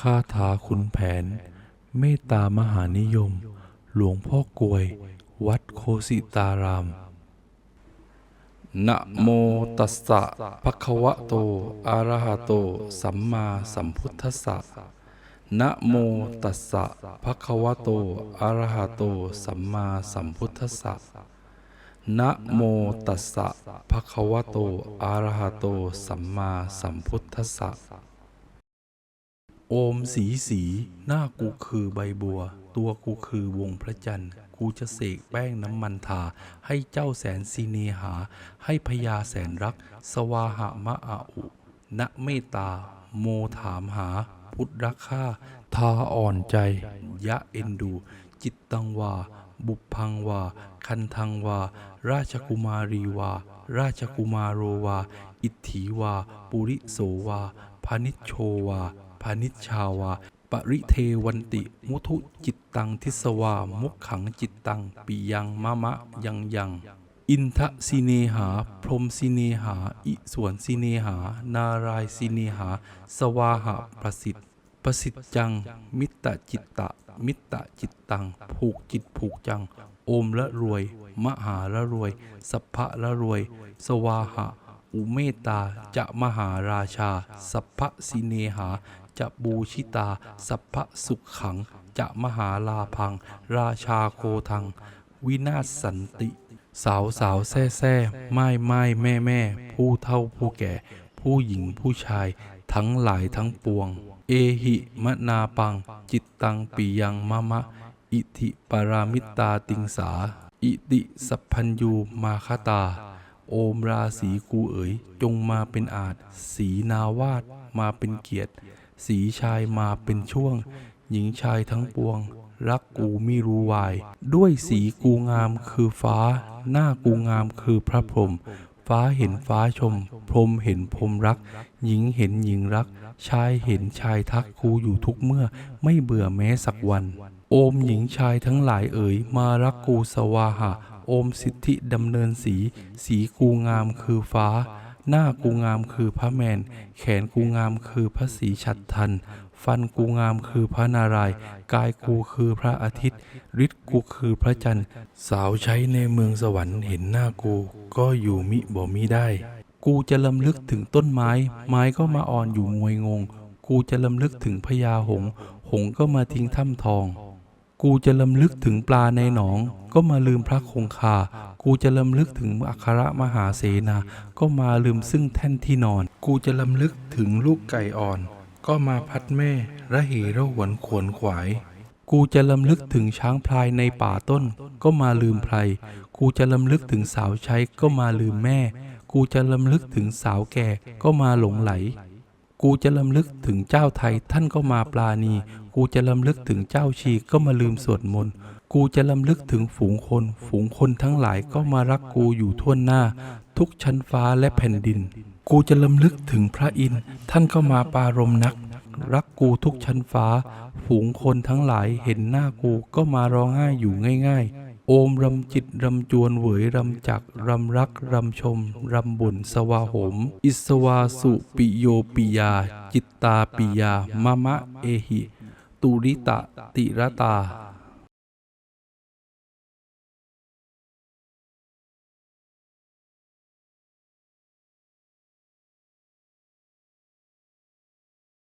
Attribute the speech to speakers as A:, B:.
A: คาถาขุนแผน เมตตามหานิยม หลวงพ่อกลวย วัดโคสิตาราม นะโมตัสสะภะคะวะโต อะระหะโต สัมมาสัมพุทธัสสะนะโมตัสสะภะคะวะโต อะระหะโต สัมมาสัมพุทธัสสะนะโมตัสสะภะคะวะโต อะระหะโต สัมมาสัมพุทธัสสะ โอมสีสีหน้ากูคือใบบัว ตัวกูคือวงพระจันทร์ กูจะเสกแป้งน้ำมันทา ให้เจ้าแสนสีเนหา ให้พญาแสนรัก สวาหะมะอาอุณเมตตา โมถามหา พุทธรักข้าทาอ่อนใจ ยะเอ็นดู จิตตังวา บุพพังวา คันทังวา ราชกุมารีวา ราชกุมารโรวา อิทถีวา ปุริโสวา พานิชโชวา พานิชชาวา ปริเทวันติ มุทุจิตตังทิสวา มุขขังจิตตังปิยังมะมะยังยังอินทะสิเนหา พรมสิเนหา อิสวนสิเนหา นารายสิเนหา สวาหะประสิทธิ์ประสิทธิจัง มิตตจิตตะ มิตตจิตตัง ผูกจิตผูกจัง โอมละรวย มหาละรวย สัพพะละรวย สวาหะ อุเมตตาจะมหาราชา สัพพสิเนหา จะบูชิตา สัพพสุขขัง จะมหาลาพัง ราชาโคทัง วินาศสันติ สาวสาวแซ่แซ่ไม้ไม้แม่แม่ ผู้เฒ่าผู้แก่ ผู้หญิงผู้ชาย ทั้งหลายทั้งปวง เอหิมนาปัง จิตตังปิยังมะมะ อิธิปารามิตตาติงสา อิติสัพพัญยูมาคตา โอมราศีกูเอ๋ย จงมาเป็นอาจ สีนาวาดมาเป็นเกียรติ สีชายมาเป็นช่วง หญิงชายทั้งปวง รักกูไม่รู้วาย ด้วยสีกูงามคือฟ้า หน้ากูงามคือพระพรหมฟ้าเห็นฟ้าชม พรหมเห็นพรหมรัก หญิงเห็นหญิงรัก ชายเห็นชายทักคูอยู่ทุกเมื่อ ไม่เบื่อแม้สักวัน โอมหญิงชายทั้งหลายเอ๋ย มารักกูสวาหะ โอมสิทธิดำเนินสี สีกูงามคือฟ้า หน้ากูงามคือพระแมน แขนกูงามคือพระศรีชัดทัน ฟันกูงามคือพระนาราย กายกูคือพระอาทิตย์ฤทธิ์กูคือพระจันทร์ สาวใช้ในเมืองสวรรค์เห็นหน้ากู ก็อยู่มิบ่มิได้ กูจะลำลึกถึงต้นไม้ ไม้ก็มาอ่อนอยู่งวยงง กูจะลำลึกถึงพญาหงส์หงส์ก็มาทิ้งถ้ำทอง กูจะลำลึกถึงปลาในหนอง ก็มาลืมพระคงคา กูจะลำลึกถึงอัครมหาเสนา ก็มาลืมซึ่งแท่นที่นอน กูจะลำลึกถึงลูกไก่อ่อน ก็มาพัดแม่ระเหระหวนขวนขวาย กูจะลำลึกถึงช้างพลายในป่าต้น ก็มาลืมไพร กูจะลำลึกถึงสาวใช้ก็มาลืมแม่ กูจะลำลึกถึงสาวแก่ก็มาหลงไหล กูจะลำลึกถึงเจ้าไทยท่านก็มาปลาณี กูจะลำลึกถึงเจ้าชีก็มาลืมสวดมนต์ กูจะลำลึกถึงฝูงคน ฝูงคนทั้งหลายก็มารักกูอยู่ทั่วหน้า ทุกชั้นฟ้าและแผ่นดิน กูจะลำลึกถึงพระอินทร์ท่านก็มาปารมนัก รักกูทุกชั้นฟ้า ฝูงคนทั้งหลายเห็นหน้ากูก็มาร้องไห้อยู่ง่าย ๆ โอมรำจิตรำจวนเหวยรำจักรำรักรำชมรำบุญสวาหม อิสวาสุปิโยปิยา จิตตาปิยามะมะเอหิ ตุริตะติรตา